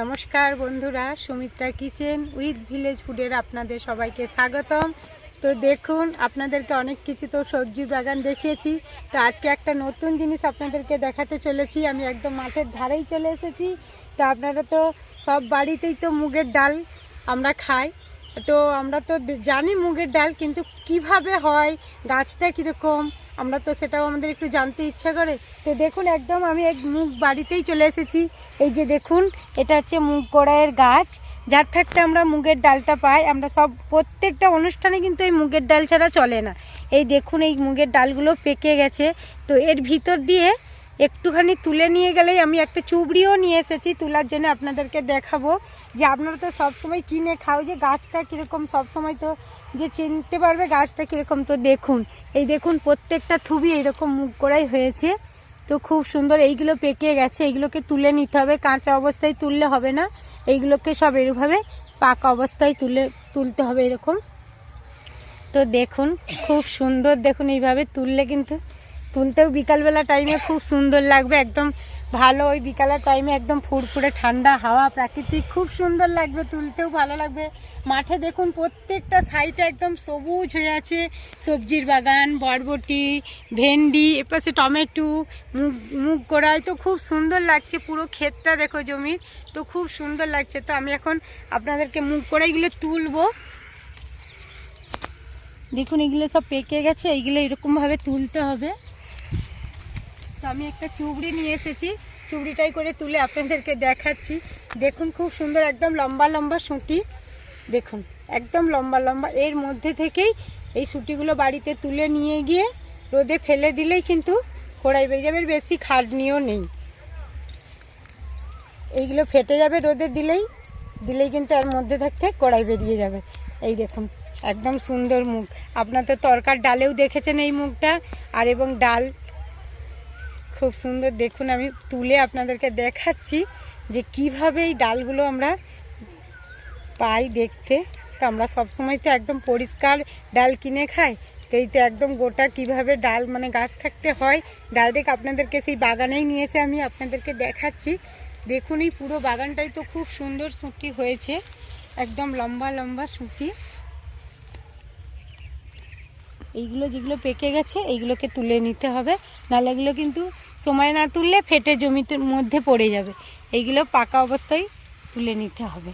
নমস্কার বন্ধুরা, Sumitra kitchen with village ফুডের আপনাদের সবাইকে স্বাগতম। তো দেখুন, আপনাদেরকে অনেক কিছু তো সবজি বাগান দেখিয়েছি। তো আজকে একটা নতুন জিনিস আপনাদেরকে দেখাতে চলেছি। আমি একদম মাঠের ধারেই চলে এসেছি। তো আপনারা তো সব বাড়িতেই তো মুগের ডাল আমরা খাই। তো আমরা তো জানি মুগের ডাল, কিন্তু কীভাবে হয়, গাছটা কীরকম আমরা তো সেটাও আমাদের একটু জানতে ইচ্ছা করে। তো দেখুন, একদম আমি এক মুগ বাড়িতেই চলে এসেছি। এই যে দেখুন, এটা হচ্ছে মুগ কড়াইয়ের গাছ। যার থাকতে আমরা মুগের ডালটা পাই। আমরা সব, প্রত্যেকটা অনুষ্ঠানে কিন্তু এই মুগের ডাল ছাড়া চলে না। এই দেখুন, এই মুগের ডালগুলো পেকে গেছে। তো এর ভিতর দিয়ে একটুখানি তুলে নিয়ে গেলেই আমি একটা চুবড়িও নিয়ে এসেছি, তোলার জন্য আপনাদেরকে দেখাবো। যে আপনারা তো সবসময় কিনে খাও, যে গাছটা কীরকম সবসময় তো যে চিনতে পারবে গাছটা কীরকম, তো দেখুন। এই দেখুন, প্রত্যেকটা থুবি এইরকম মুখ করাই হয়েছে। তো খুব সুন্দর এইগুলো পেকে গেছে, এইগুলোকে তুলে নিতে হবে, কাঁচা অবস্থায় তুললে হবে না। এইগুলোকে সব এরভাবে পাকা অবস্থায় তুলে, তুলতে হবে এরকম। তো দেখুন, খুব সুন্দর দেখুন এইভাবে তুললে কিন্তু তুলতেও বিকালবেলা টাইমে খুব সুন্দর লাগবে, একদম ভালো। ওই বিকালের টাইমে একদম ফুরফুরে, ঠান্ডা হাওয়া, প্রাকৃতিক খুব সুন্দর লাগবে, তুলতেও ভালো লাগবে। মাঠে দেখুন প্রত্যেকটা সাইডে একদম সবুজ হয়ে আছে। সবজির বাগান, বরবটি, ভেন্ডি এপাশে টমেটো, মুগ মুগ কড়াই তো খুব সুন্দর লাগছে পুরো ক্ষেতটা দেখো জমির। তো খুব সুন্দর লাগছে। তো আমি এখন আপনাদেরকে মুগ কড়াইগুলো তুলবো। দেখুন এগুলো সব পেকে গেছে, এইগুলো এরকমভাবে তুলতে হবে। তো আমি একটা চুবড়ি নিয়ে এসেছি। চুবড়িটাই করে তুলে আপনাদেরকে দেখাচ্ছি। দেখুন, খুব সুন্দর একদম লম্বা লম্বা সুঁটি। দেখুন, একদম লম্বা লম্বা। এর মধ্যে থেকেই এই সুটিগুলো বাড়িতে তুলে নিয়ে গিয়ে রোদে ফেলে দিলেই কিন্তু কড়াই বেরিয়ে যাবে বেশি খাটনিও নেই। এইগুলো ফেটে যাবে রোদে দিলেই দিলেই কিন্তু এর মধ্যে থাকতে কড়াই বেরিয়ে যাবে। এই দেখুন, একদম সুন্দর মুখ। আপনার তো তরকার ডালেও দেখেছেন এই মুখটা, আর এবং ডাল খুব সুন্দর। দেখুন, আমি তুলে আপনাদেরকে দেখাচ্ছি যে কীভাবে এই ডালগুলো আমরা পাই দেখতে। তো আমরা সবসময় তো একদম পরিষ্কার ডাল কিনে খাই, তো এই তো একদম গোটা কীভাবে ডাল মানে গাছ থাকতে হয়। ডাল ডাইরেক্ট আপনাদেরকে সেই বাগানেই নিয়েছে আমি আপনাদেরকে দেখাচ্ছি। দেখুন, এই পুরো বাগানটাই তো খুব সুন্দর সুটি হয়েছে, একদম লম্বা লম্বা সুটি। এইগুলো যেগুলো পেকে গেছে, এইগুলোকে তুলে নিতে হবে। নাহলে এগুলো কিন্তু সময় না তুললে ফেটে জমিতে মধ্যে পড়ে যাবে। এইগুলো পাকা অবস্থায় তুলে নিতে হবে।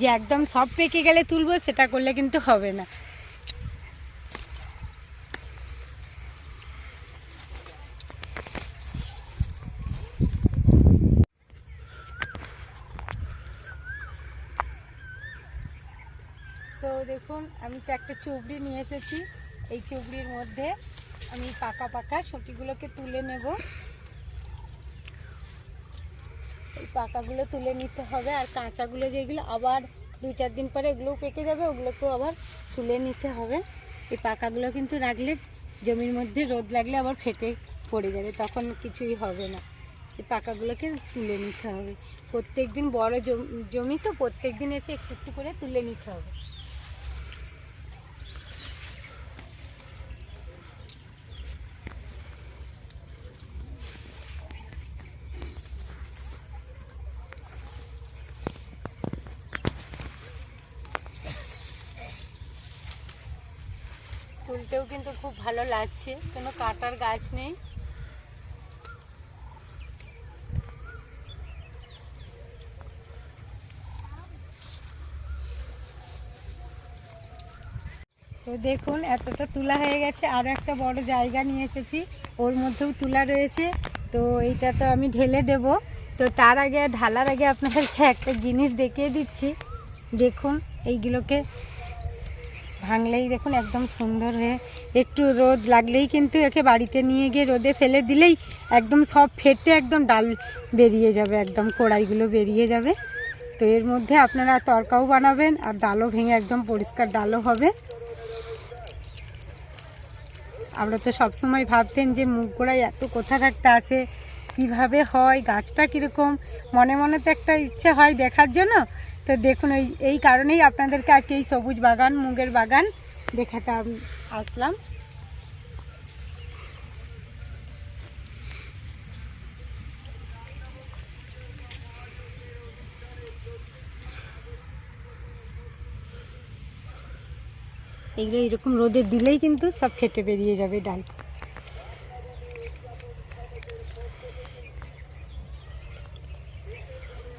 যে একদম সব পেকে গেলে তুলবো, সেটা করলে কিন্তু হবে না। তো দেখুন, আমি তো একটা চুবড়ি নিয়ে এসেছি। এই চুবড়ির মধ্যে আমি পাকা পাকা সটিগুলোকে তুলে নেব এই পাকাগুলো তুলে নিতে হবে আর কাঁচাগুলো যেগুলো আবার দু চার দিন পরে এগুলোও পেকে যাবে, ওগুলোকেও আবার তুলে নিতে হবে। এই পাকাগুলো কিন্তু রাখলে জমির মধ্যে রোদ লাগলে আবার ফেটে পড়ে যাবে, তখন কিছুই হবে না। এই পাকাগুলোকে তুলে নিতে হবে। প্রত্যেক দিন বড় জম- তো প্রত্যেক দিন এসে একটু একটু করে তুলে নিতে হবে। তুলতেও কিন্তু খুব ভালো লাগছে। কোনো কাটার গাছ নেই। তো দেখুন, এতটা তুলা হয়ে গেছে। আরও একটা বড় জায়গা নিয়ে এসেছি। ওর মধ্যেও তুলা রয়েছে। তো এইটা তো আমি ঢেলে দেব। তো তার আগে ঢালার আগে আপনাদেরকে একটা জিনিস দেখিয়ে দিচ্ছি। দেখুন, এইগুলোকে ভাঙলেই দেখুন একদম সুন্দর হয়ে, একটু রোদ লাগলেই কিন্তু একে বাড়িতে নিয়ে গিয়ে রোদে ফেলে দিলেই একদম সব ফেটে একদম ডাল বেরিয়ে যাবে, একদম কড়াইগুলো বেরিয়ে যাবে। তো এর মধ্যে আপনারা তরকাও বানাবেন আর ডালও ভেঙে একদম পরিষ্কার ডালও হবে। আমরা তো সবসময় ভাবতেন যে মুখ গোড়ায় এত কোথা থাকতে আসে কীভাবে হয়, গাছটা কীরকম? মনে মনে তো একটা ইচ্ছে হয় দেখার জন্য। তো দেখুন, এই এই কারণেই আপনাদেরকে আজকে এই সবুজ বাগান, মুগের বাগান দেখাতে আসলাম। এইগুলো এরকম রোদে দিলেই কিন্তু সব ফেটে বেরিয়ে যাবে ডাল।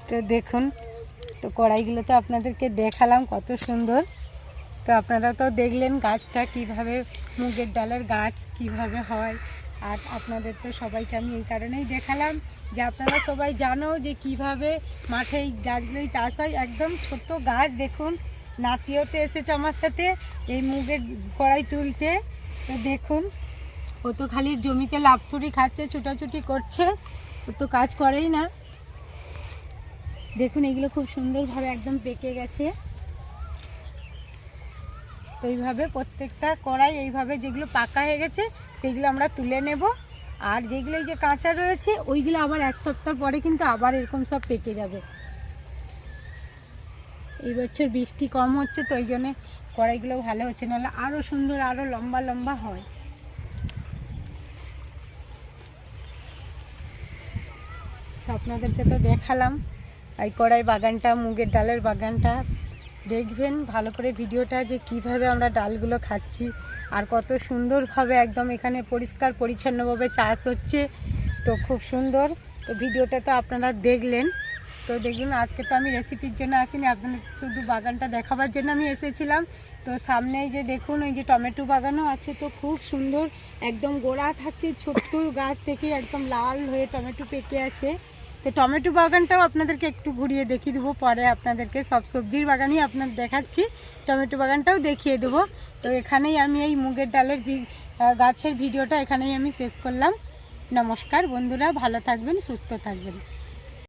তো দেখুন তো কড়াইগুলো তো আপনাদেরকে দেখালাম কত সুন্দর। তো আপনারা তো দেখলেন গাছটা কীভাবে, মুগের ডালের গাছ কীভাবে হয়। আর আপনাদের তো সবাইকে আমি এই কারণেই দেখালাম যে আপনারা সবাই জানো যে কীভাবে মাঠে এই গাছগুলোই চাষ হয়। একদম ছোট গাছ, দেখুন, নাতিও তো এসেছে আমার সাথে এই মুগের কড়াই তুলতে। তো দেখুন, ও তো খালি জমিতে লাভতুরি খাচ্ছে, ছুটাছুটি করছে। ও তো কাজ করেই না। দেখুন, এগুলো খুব সুন্দরভাবে একদম পেকে গেছে। তো এইভাবে প্রত্যেকটা কড়াই এইভাবে যেগুলো পাকা হয়ে গেছে, সেগুলো আমরা তুলে নেব। আর যেগুলো যে কাঁচা রয়েছে, ওইগুলো আবার এক সপ্তাহ পরে কিন্তু আবার এরকম সব পেকে যাবে। এই বছর বৃষ্টি কম হচ্ছে, তো ওই জন্যে কড়াইগুলো ভালো হচ্ছে, নাহলে আরও সুন্দর আরও লম্বা লম্বা হয়। আপনাদেরকে তো দেখালাম। এই কড়াই বাগানটা, মুগের ডালের বাগানটা। দেখবেন ভালো করে ভিডিওটা যে কীভাবে আমরা ডালগুলো খাচ্ছি আর কত সুন্দরভাবে একদম এখানে পরিষ্কার পরিচ্ছন্নভাবে চাষ হচ্ছে। তো খুব সুন্দর। তো ভিডিওটা তো আপনারা দেখলেন। তো দেখুন, আজকে তো আমি রেসিপির জন্য আসিনি। আপনাদের শুধু বাগানটা দেখাবার জন্য আমি এসেছিলাম। তো সামনেই যে দেখুন, ওই যে টমেটো বাগানও আছে। তো খুব সুন্দর, একদম গোড়া থাকতে ছোট্ট গাছ থেকে একদম লাল হয়ে টমেটো পেকে আছে। তো টমেটো বাগানটাও আপনাদেরকে একটু ঘুরিয়ে দেখিয়ে দেবো, পরে আপনাদেরকে সব সবজির বাগানই আপনার দেখাচ্ছি। টমেটো বাগানটাও দেখিয়ে দেবো। তো এখানেই আমি এই মুগের ডালের গাছের ভিডিওটা এখানেই আমি শেষ করলাম। নমস্কার বন্ধুরা, ভালো থাকবেন, সুস্থ থাকবেন।